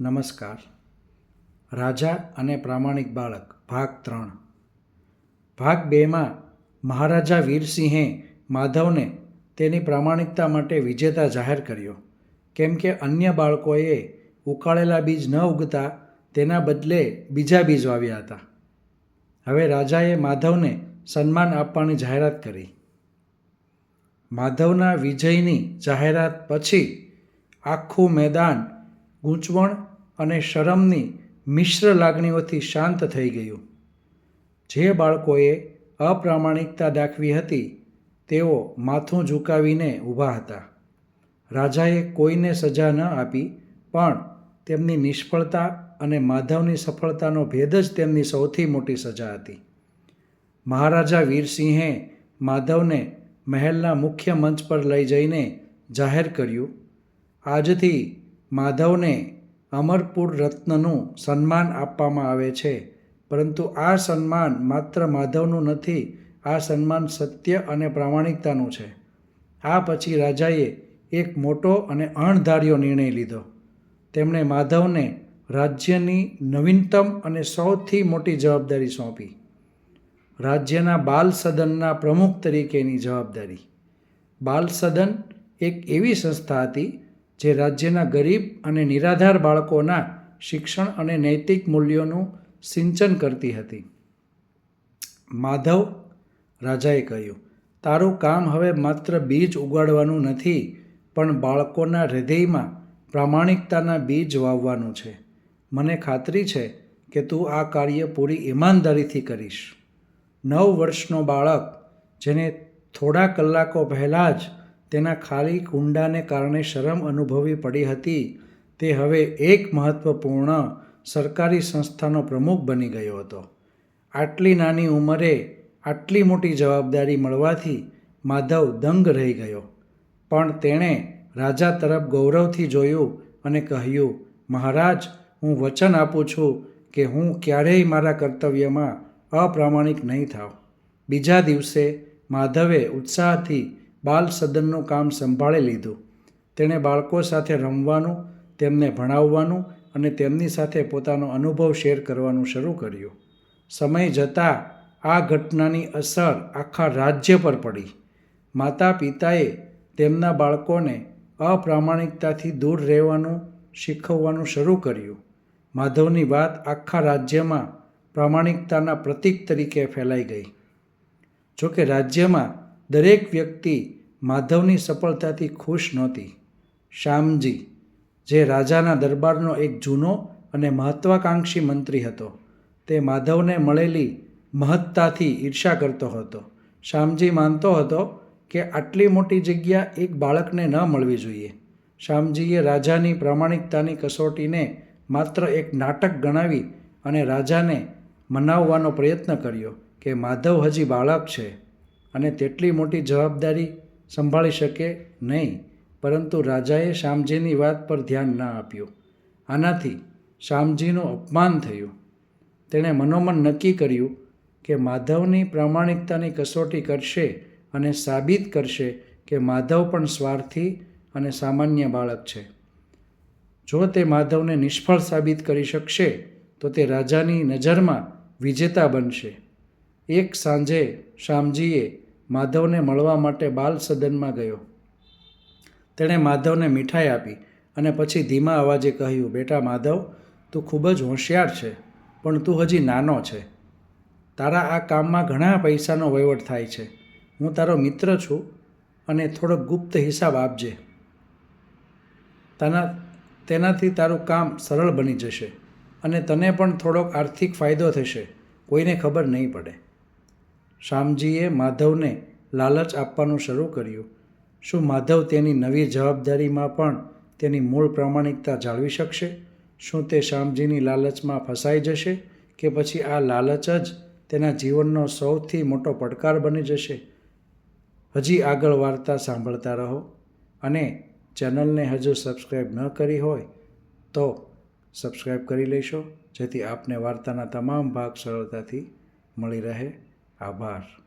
નમસ્કાર. રાજા અને પ્રામાણિક બાળક, ભાગ ત્રણ. ભાગ બેમાં મહારાજા વીરસિંહે માધવને તેની પ્રામાણિકતા માટે વિજેતા જાહેર કર્યો. કેમ કે અન્ય બાળકોએ ઉકાળેલા બીજ ન ઉગતા તેના બદલે બીજા બીજ વાવ્યા હતા. હવે રાજાએ માધવને સન્માન આપવાની જાહેરાત કરી. માધવના વિજયની જાહેરાત પછી આખું મેદાન ગૂંચવણ અને શરમની મિશ્ર લાગણીઓથી શાંત થઈ ગયું. જે બાળકોએ અપ્રામાણિકતા દાખવી હતી, તેઓ માથું ઝુકાવીને ઊભા હતા. રાજાએ કોઈને સજા ન આપી, પણ તેમની નિષ્ફળતા અને માધવની સફળતાનો ભેદ જ તેમની સૌથી મોટી સજા હતી. મહારાજા વીરસિંહે માધવને મહેલના મુખ્ય મંચ પર લઈ જઈને જાહેર કર્યું, આજથી માધવને અમરપુર રત્નનું સન્માન આપવામાં આવે છે. પરંતુ આ સન્માન માત્ર માધવનું નથી, આ સન્માન સત્ય અને પ્રામાણિકતાનું છે. આ પછી રાજાએ એક મોટો અને અણધાર્યો નિર્ણય લીધો. તેમણે માધવને રાજ્યની નવીનતમ અને સૌથી મોટી જવાબદારી સોંપી. રાજ્યના બાલ સદનના પ્રમુખ તરીકેની જવાબદારી. બાલ સદન એક એવી સંસ્થા હતી જે રાજ્યના ગરીબ અને નિરાધાર બાળકોના શિક્ષણ અને નૈતિક મૂલ્યોનું સિંચન કરતી હતી. માધવ રાજાએ કહ્યું, તારું કામ હવે માત્ર બીજ ઉગાડવાનું નથી, પણ બાળકોના હૃદયમાં પ્રામાણિકતાના બીજ વાવવાનું છે. મને ખાતરી છે કે તું આ કાર્ય પૂરી ઈમાનદારીથી કરીશ. નવ વર્ષનો બાળક, જેને થોડા કલાકો પહેલાં જ તેના ખાલી કુંડાને કારણે શરમ અનુભવી પડી હતી. તે હવે એક મહત્ત્વપૂર્ણ સરકારી સંસ્થાનો પ્રમુખ બની ગયો હતો. આટલી નાની ઉંમરે આટલી મોટી જવાબદારી મળવાથી માધવ દંગ રહી ગયો. પણ તેણે રાજા તરફ ગૌરવથી જોયું અને કહ્યું, મહારાજ, હું વચન આપું છું કે હું ક્યારેય મારા કર્તવ્યમાં અપ્રામાણિક નહીં થાવ બીજા દિવસે માધવે ઉત્સાહથી બાલ સદનનું કામ સંભાળી લીધું. તેણે બાળકો સાથે રમવાનું, તેમને ભણાવવાનું અને તેમની સાથે પોતાનો અનુભવ શેર કરવાનું શરૂ કર્યું. સમય જતાં આ ઘટનાની અસર આખા રાજ્ય પર પડી. માતા પિતાએ તેમના બાળકોને અપ્રામાણિકતાથી દૂર રહેવાનું, શીખવવાનું શરૂ કર્યું. માધવની વાત આખા રાજ્યમાં પ્રામાણિકતાના પ્રતીક તરીકે ફેલાઈ ગઈ. જોકે રાજ્યમાં દરેક વ્યક્તિ માધવની સફળતાથી ખુશ નહોતી. શ્યામજી, જે રાજાના દરબારનો એક જૂનો અને મહત્વાકાંક્ષી મંત્રી હતો, તે માધવને મળેલી મહત્તાથી ઈર્ષા કરતો હતો. શ્યામજી માનતો હતો કે આટલી મોટી જગ્યા એક બાળકને ન મળવી જોઈએ. શ્યામજીએ રાજાની પ્રામાણિકતાની કસોટીને માત્ર એક નાટક ગણાવી અને રાજાને મનાવવાનો પ્રયત્ન કર્યો કે માધવ હજી બાળક છે અને તેટલી મોટી જવાબદારી સંભાળી શકે નહીં, પરંતુ રાજાએ શામજીની વાત પર ધ્યાન ન આપ્યું. આનાથી શામજીનું અપમાન થયું. તેણે મનોમન નક્કી કર્યું કે માધવની પ્રામાણિકતાની કસોટી કરશે અને સાબિત કરશે કે માધવ પણ સ્વાર્થી અને સામાન્ય બાળક છે. જો તે માધવને નિષ્ફળ સાબિત કરી શકશે, તો તે રાજાની નજરમાં વિજેતા બનશે. એક સાંજે શ્યામજીએ માધવને મળવા માટે બાલ સદનમાં ગયો. તેણે માધવને મીઠાઈ આપી અને પછી ધીમા અવાજે કહ્યું, બેટા માધવ, તું ખૂબ જ હોશિયાર છે, પણ તું હજી નાનો છે. તારા આ કામમાં ઘણા પૈસાનો વહીવટ થાય છે. હું તારો મિત્ર છું અને થોડોક ગુપ્ત હિસાબ આપજે. તાના, તેનાથી તારું કામ સરળ બની જશે અને તને પણ થોડોક આર્થિક ફાયદો થશે. કોઈને ખબર નહીં પડે. શ્યામજીએ માધવને લાલચ આપવાનું શરૂ કર્યું. શું માધવ તેની નવી જવાબદારીમાં પણ તેની મૂળ પ્રામાણિકતા જાળવી શકશે? શું તે શ્યામજીની લાલચમાં ફસાઈ જશે કે પછી આ લાલચ જ તેના જીવનનો સૌથી મોટો પડકાર બની જશે? હજી આગળ વાર્તા સાંભળતા રહો અને ચેનલને હજુ સબસ્ક્રાઈબ ન કરી હોય તો સબસ્ક્રાઈબ કરી લેશો, જેથી આપને વાર્તાના તમામ ભાગ સરળતાથી મળી રહે. abar